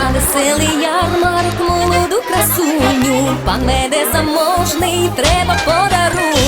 на веселий ярмарок молоду красуню, пан меде заможний, треба подарунок.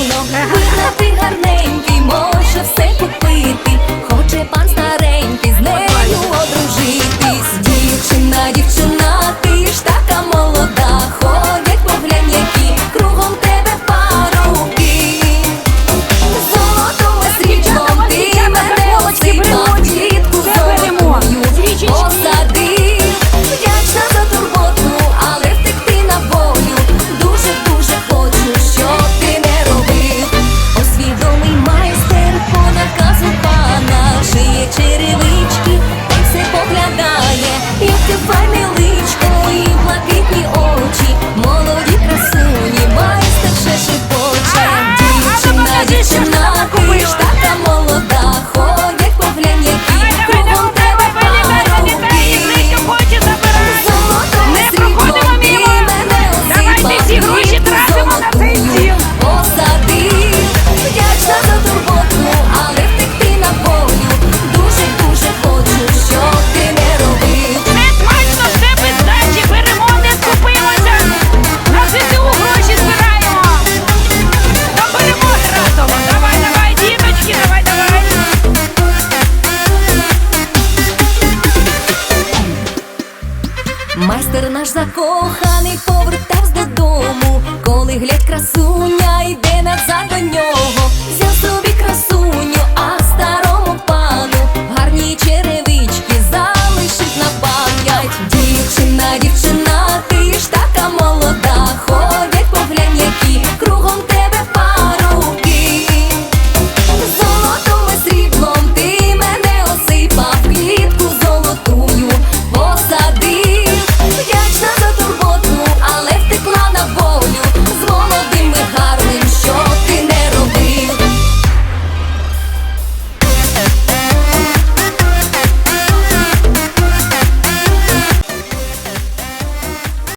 Майстер наш закоханий повертався додому, коли глядь красуня йде назад до нього.